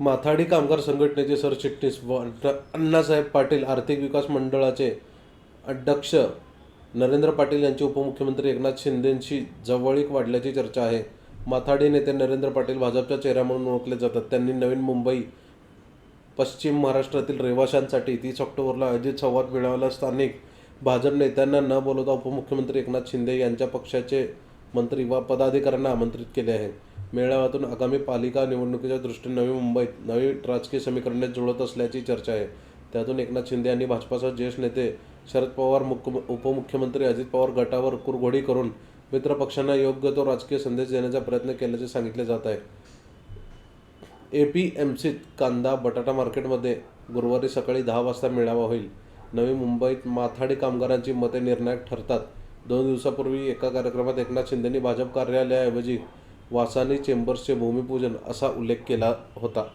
माथाडी कामगार संघटनेचे सरचिटणीस व अण्णासाहेब पाटील आर्थिक विकास मंडळाचे अध्यक्ष नरेंद्र पाटील यांची उपमुख्यमंत्री एकनाथ शिंदेंशी जवळीक वाढल्याची चर्चा आहे. माथाडी नेते नरेंद्र पाटील भाजपचा चेहरा म्हणून ओळखले जातात. त्यांनी नवीन मुंबई पश्चिम महाराष्ट्रातील रहिवाशांसाठी तीस ऑक्टोबरला आयोजित संवाद मिळावला स्थानिक भाजप नेत्यांना न बोलवता उपमुख्यमंत्री एकनाथ शिंदे यांच्या पक्षाचे मंत्री व पदाधिकाऱ्यांना आमंत्रित केले आहे. मेळाव्यातून आगामी पालिका निवडणुकीच्या दृष्टीने नवी मुंबईत नवी राजकीय समीकरणे जुळत असल्याची चर्चा आहे. त्यातून एकनाथ शिंदे यांनी भाजपासह ज्येष्ठ नेते शरद पवार मुख्य उपमुख्यमंत्री अजित पवार गटावर कुरघोडी करून मित्रपक्षांना योग्य तो राजकीय संदेश देण्याचा प्रयत्न केल्याचे सांगितले जात आहे. ए पी एम सीत कांदा बटाटा मार्केटमध्ये गुरुवारी सकाळी दहा वाजता मेळावा होईल. नवी मुंबईत माथाडी कामगारांची मते निर्णायक ठरतात. दोन दिवसापूर्वी एका कार्यक्रमात एकनाथ शिंदेंनी भाजप कार्यालयाऐवजी वासानी चेंबर्सचे भूमिपूजन असा उल्लेख केला होता.